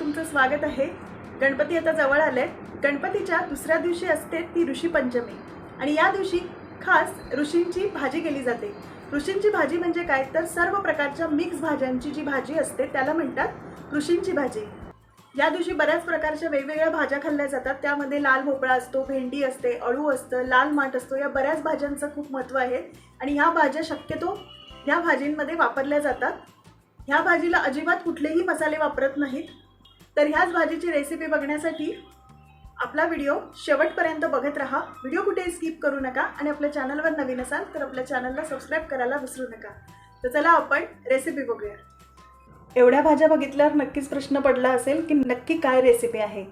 तुमचं स्वागत आहे. गणपती आता जवळ आले गणपतीच्या दुसऱ्या दिवशी असते ती ऋषी पंचमी. आणि या दिवशी खास ऋषींची भाजी केली जाते. ऋषींची भाजी म्हणजे काय? तर सर्व प्रकारच्या मिक्स भाज्यांची जी भाजी असते त्याला म्हणतात ऋषींची भाजी. या दिवशी बऱ्याच प्रकारच्या वेगवेगळ्या भाज्या खाल्ल्या जातात. त्यामध्ये लाल भोपळा असतो भेंडी असते अळू असतं लाल माठ असतो. या बऱ्याच भाज्यांचं खूप महत्त्व आहे. आणि ह्या भाज्या शक्यतो ह्या भाजींमध्ये वापरल्या जातात. ह्या भाजीला अजिबात कुठलेही मसाले वापरत नाहीत. तर ह्याच भाजीची रेसिपी बघण्यासाठी आपला व्हिडिओ शेवटपर्यंत बघत राहा. व्हिडिओ कुठेही स्किप करू नका आणि आपल्या चॅनलवर नवीन असाल तर आपल्या चॅनलला सबस्क्राईब करायला विसरू नका. तर चला आपण रेसिपी बघूया. एवढ्या भाज्या बघितल्यावर नक्कीच प्रश्न पडला असेल की नक्की काय रेसिपी आहे?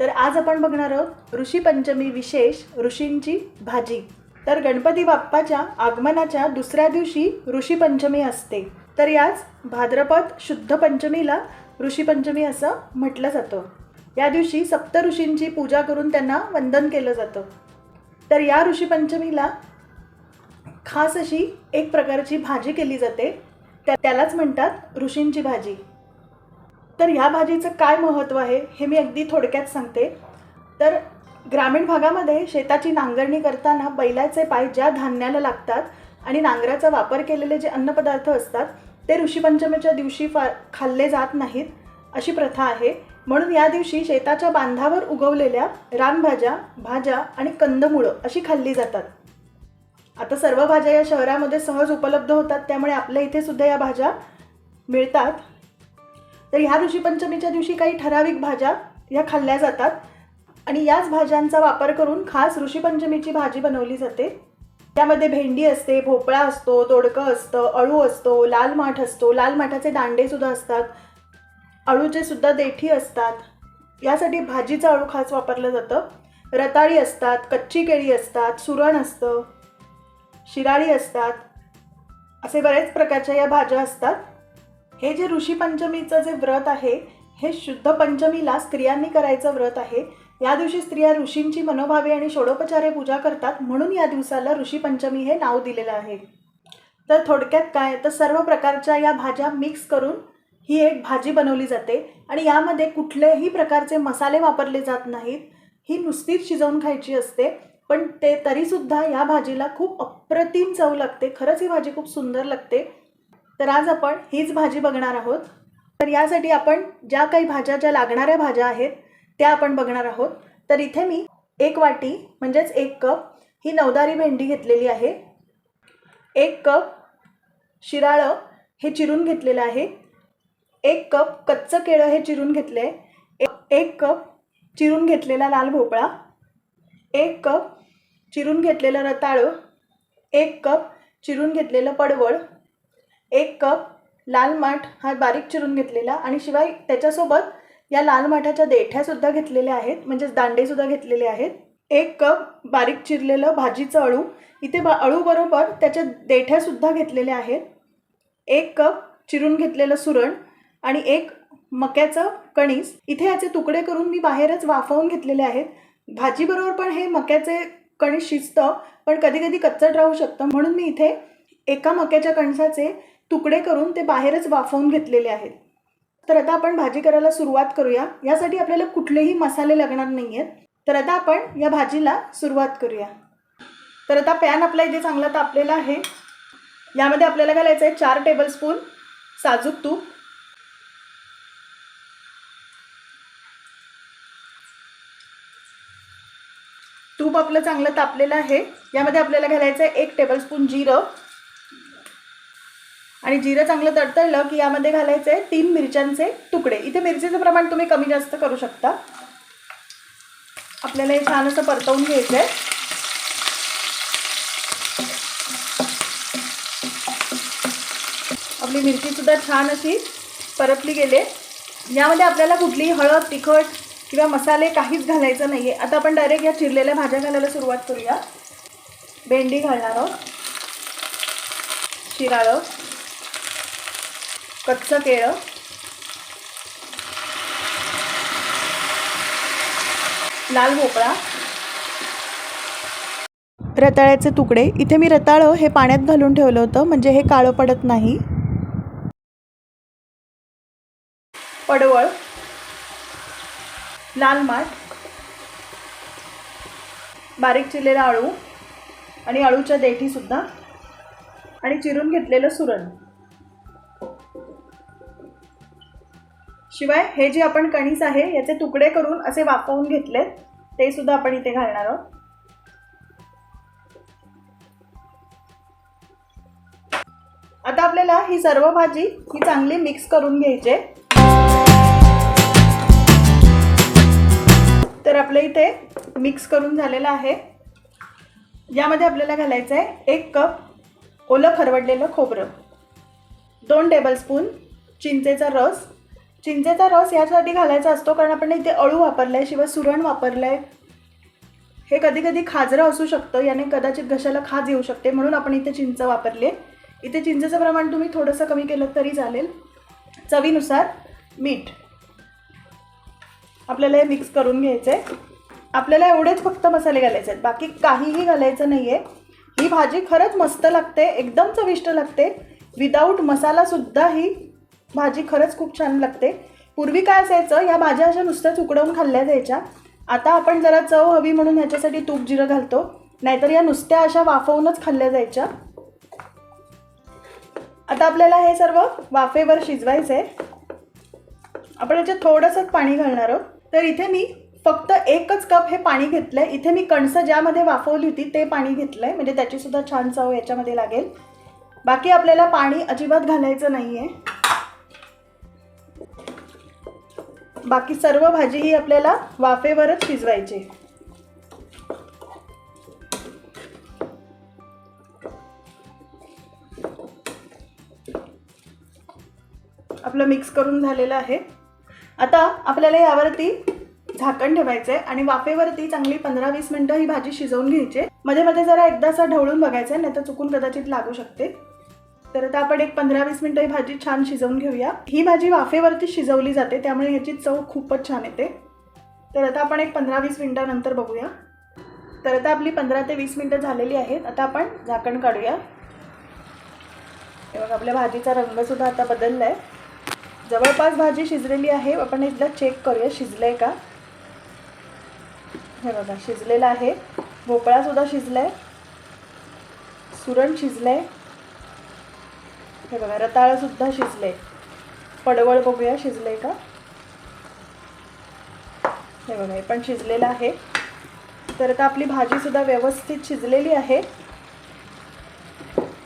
तर आज आपण बघणार आहोत ऋषी पंचमी विशेष ऋषींची भाजी. तर गणपती बाप्पाच्या आगमनाच्या दुसऱ्या दिवशी ऋषी पंचमी असते. तर याच भाद्रपद शुद्ध पंचमीला ऋषीपंचमी असं म्हटलं जातं. या दिवशी सप्त ऋषींची पूजा करून त्यांना वंदन केलं जातं. तर या ऋषीपंचमीला खास अशी एक प्रकारची भाजी केली जाते. त्या त्यालाच म्हणतात ऋषींची भाजी. तर ह्या भाजीचं काय महत्त्व आहे हे मी अगदी थोडक्यात सांगते. तर ग्रामीण भागामध्ये शेताची नांगरणी करताना बैलाचे पाय ज्या धान्याला लागतात आणि नांगराचा वापर केलेले जे अन्नपदार्थ असतात ते ऋषीपंचमीच्या दिवशी फा खाल्ले जात नाहीत अशी प्रथा आहे. म्हणून या दिवशी शेताच्या बांधावर उगवलेल्या रानभाज्या भाज्या आणि कंदमुळं अशी खाल्ली जातात. आता सर्व भाज्या या शहरामध्ये सहज उपलब्ध होतात त्यामुळे आपल्या इथे सुद्धा या भाज्या मिळतात. तर ह्या ऋषीपंचमीच्या दिवशी काही ठराविक भाज्या या खाल्ल्या जातात. आणि याच भाज्यांचा वापर करून खास ऋषीपंचमीची भाजी बनवली जाते. त्यामध्ये भेंडी असते भोपळा असतो दोडकं असतं अळू असतो लाल माठ असतो. लाल माठाचे दांडे सुद्धा असतात. अळूचे सुद्धा देठी असतात. यासाठी भाजीचं अळू खास वापरलं जातं. रताळी असतात कच्ची केळी असतात सुरण असतं शिराळी असतात. असे बरेच प्रकारच्या या भाज्या असतात. हे जे ऋषी पंचमीचं जे व्रत आहे हे शुद्ध पंचमीला स्त्रियांनी करायचं व्रत आहे. या दिवशी स्त्रिया ऋषींची मनोभावे आणि षोडोपचारे पूजा करतात म्हणून या दिवसाला ऋषी पंचमी हे नाव दिलेलं आहे. तर थोडक्यात काय? तर सर्व प्रकारच्या या भाज्या मिक्स करून ही एक भाजी बनवली जाते आणि यामध्ये कुठलेही प्रकारचे मसाले वापरले जात नाहीत. ही नुसतीच शिजवून खायची असते पण ते तरीसुद्धा या भाजीला खूप अप्रतिम चव लागते. खरंच ही भाजी खूप सुंदर लागते. तर आज आपण हीच भाजी बघणार आहोत. तर यासाठी आपण ज्या काही भाज्या ज्या लागणाऱ्या भाज्या आहेत त्या आपण बघणार आहोत. तर इथे मी एक वाटी म्हणजेच एक कप ही नवदारी भेंडी घेतलेली आहे. एक कप शिराळं हे चिरून घेतलेलं आहे. एक कप कच्चं केळं हे चिरून घेतलं आहे एक कप चिरून घेतलेला लाल भोपळा. एक कप चिरून घेतलेलं रताळं. एक कप चिरून घेतलेलं पडवळ. एक कप लाल माठ हा बारीक चिरून घेतलेला आणि शिवाय त्याच्यासोबत या लाल माठाच्या देठ्यासुद्धा घेतलेल्या आहेत म्हणजेच दांडेसुद्धा घेतलेले आहेत. एक कप बारीक चिरलेलं भाजीचं अळू इथे बा अळूबरोबर त्याच्या देठ्यासुद्धा घेतलेल्या आहेत. एक कप चिरून घेतलेलं सुरण आणि एक मक्याचं कणीस इथे याचे तुकडे करून मी बाहेरच वाफवून घेतलेले आहेत. भाजीबरोबर पण हे मक्याचे कणीस शिजतं पण कधी कधी कच्चट राहू शकतं म्हणून मी इथे एका मक्याच्या कणसाचे तुकडे करून ते बाहेरच वाफवून घेतलेले आहेत. तर आता आपण भाजी करायला सुरुवात करूया. यासाठी आपल्याला कुठलेही मसाले लागणार नाही आहेत तर आता आपण या भाजीला सुरुवात करूया. तर आता पॅन आपला इथे चांगला तापलेला आहे. यामध्ये आपल्याला घालायचं आहे चार टेबलस्पून साजूक तूप. तूप आपलं चांगलं तापलेलं आहे. यामध्ये आपल्याला घालायचं आहे एक टेबलस्पून जिरं. आणि जिरं चांगलं तडतडलं की यामध्ये घालायचं आहे तीन मिरच्यांचे तुकडे. इथे मिरचीचं प्रमाण तुम्ही कमी जास्त करू शकता. आपल्याला हे छान असं परतवून घ्यायचं आहे आपली मिरचीसुद्धा छान अशी परतली गेले. यामध्ये आपल्याला कुठलीही हळद तिखट किंवा मसाले काहीच घालायचं नाही आहे आता आपण डायरेक्ट या चिरलेल्या भाज्या घालायला सुरुवात करूया. भेंडी घालणार आहोत. शिराळं. कच्चं केळं. लाल भोपळा. रताळ्याचे तुकडे. इथे मी रताळं हे पाण्यात घालून ठेवलं होतं म्हणजे हे काळं पडत नाही. पडवळ. लाल माठ. बारीक चिरलेला आळू. आणि आळूच्या देठीसुद्धा. आणि चिरून घेतलेलं सुरण. शिवाय हे जे आपण कणीस आहे याचे तुकडे करून असे वाफवून घेतलेत ते सुद्धा आपण इथे घालणार आहोत आता आपल्याला ही सर्व भाजी ही चांगली मिक्स करून घ्यायची आहे. तर आपल्या इथे मिक्स करून झालेलं आहे यामध्ये आपल्याला घालायचं आहे एक कप ओलं खरवडलेलं खोबरं दोन टेबलस्पून चिंचेचा रस चिंचेचा रस यासाठी घालायचा असतो कारण आपण इथे अळू वापरलं आहे शिवाय सुरण वापरलं आहे हे कधी कधी खाजरं असू शकतं याने कदाचित घशाला खाज येऊ शकते म्हणून आपण इथे चिंच वापरली आहे इथे चिंचेचं प्रमाण तुम्ही थोडंसं कमी केलं तरी चालेल. चवीनुसार मीठ. आपल्याला हे मिक्स करून घ्यायचं आहे आपल्याला एवढेच फक्त मसाले घालायचे आहेत. बाकी काहीही घालायचं नाही आहे ही भाजी खरंच मस्त लागते एकदम चविष्ट लागते. विदाऊट मसालासुद्धा ही भाजी खरंच खूप छान लागते. पूर्वी काय असायचं ह्या भाज्या अशा नुसत्याच उकडवून खाल्ल्या जायच्या. आता आपण जरा चव हवी म्हणून ह्याच्यासाठी तूप जिरं घालतो. नाहीतर या नुसत्या अशा वाफवूनच खाल्ल्या जायच्या. आता आपल्याला हे सर्व वाफेवर शिजवायचं आहे आपण याच्यात थोडंसंच पाणी घालणार आहोत. तर इथे मी फक्त एकच कप हे पाणी घेतलं आहे इथे मी कणसं ज्यामध्ये वाफवली होती ते पाणी घेतलं आहे म्हणजे त्याचीसुद्धा छान चव याच्यामध्ये लागेल. बाकी आपल्याला पाणी अजिबात घालायचं नाही आहे बाकी सर्व भाजी ही आपल्याला वाफेवरच शिजवायची. आपलं मिक्स करून झालेलं आहे. आता आपल्याला यावरती झाकण ठेवायचं आहे आणि वाफेवरती चांगली पंधरा वीस मिनटं ही भाजी शिजवून घ्यायची. मध्ये मध्ये जरा एकदा असं ढवळून बघायचं आहे नाही तर चुकून कदाचित लागू शकते. तर आता आपण एक पंधरा वीस मिनटं ही भाजी छान शिजवून घेऊया. ही भाजी वाफेवरती शिजवली जाते त्यामुळे ह्याची चव खूपच छान येते. तर आता आपण एक पंधरा वीस मिनटानंतर बघूया. तर आता आपली पंधरा ते वीस मिनटं झालेली आहेत आता आपण झाकण काढूया. हे बघा आपल्या भाजीचा रंगसुद्धा आता बदलला आहे जवळपास भाजी शिजलेली आहे आपण एकदा चेक करूया शिजलं आहे का? हे बघा शिजलेलं आहे. भोपळासुद्धा शिजला आहे सुरण शिजलं आहे हे बघा रताळंसुद्धा शिजले. पडवळ बघूया शिजलं आहे का? हे बघा हे पण शिजलेलं आहे. तर आता आपली भाजीसुद्धा व्यवस्थित शिजलेली आहे.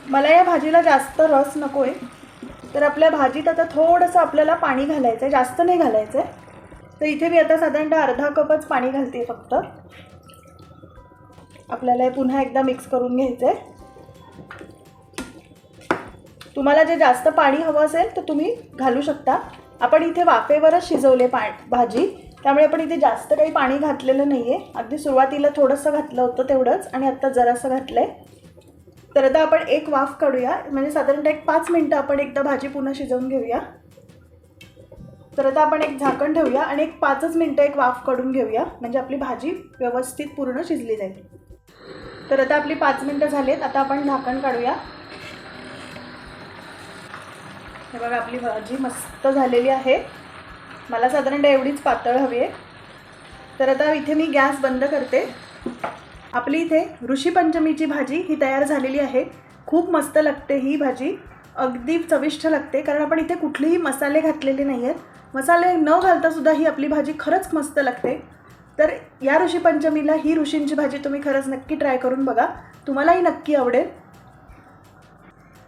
मला या भाजीला जास्त रस नको आहे तर आपल्या भाजीत आता थोडंसं आपल्याला पाणी घालायचं आहे जास्त नाही घालायचं आहे तर इथे मी आता साधारणतः अर्धा कपच पाणी घालते फक्त. आपल्याला हे पुन्हा एकदा मिक्स करून घ्यायचं आहे तुम्हाला जे जास्त पाणी हवं असेल तर तुम्ही घालू शकता. आपण इथे वाफेवरच शिजवले पा भाजी. त्यामुळे आपण इथे जास्त काही पाणी घातलेलं नाही आहे अगदी सुरुवातीला थोडंसं घातलं होतं तेवढंच आणि आत्ता जरासं घातलं आहे तर आता आपण एक वाफ काढूया. म्हणजे साधारणतः एक पाच मिनटं आपण एकदा भाजी पुन्हा शिजवून घेऊया. तर आता आपण एक झाकण ठेवूया आणि एक पाचच मिनटं एक वाफ काढून घेऊया. म्हणजे आपली भाजी व्यवस्थित पूर्ण शिजली जाईल. तर आता आपली पाच मिनटं झालीत. आता आपण झाकण काढूया. हे बघा आपली भाजी मस्त झालेली आहे. मला साधारणतः एवढीच पातळ हवी आहे. तर आता इथे मी गॅस बंद करते. आपली इथे ऋषीपंचमीची भाजी ही तयार झालेली आहे. खूप मस्त लागते ही भाजी. अगदी चविष्ट लागते कारण आपण इथे कुठलेही मसाले घातलेले नाही आहेत मसाले न घालतासुद्धा ही आपली भाजी खरंच मस्त लागते. तर या ऋषीपंचमीला ही ऋषींची भाजी तुम्ही खरंच नक्की ट्राय करून बघा. तुम्हालाही नक्की आवडेल.